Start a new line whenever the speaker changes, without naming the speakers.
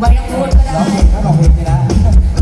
ไม่ต้องพูดก็
ร้อง
ได้
เพลงถ้าร้องเพลงไปล้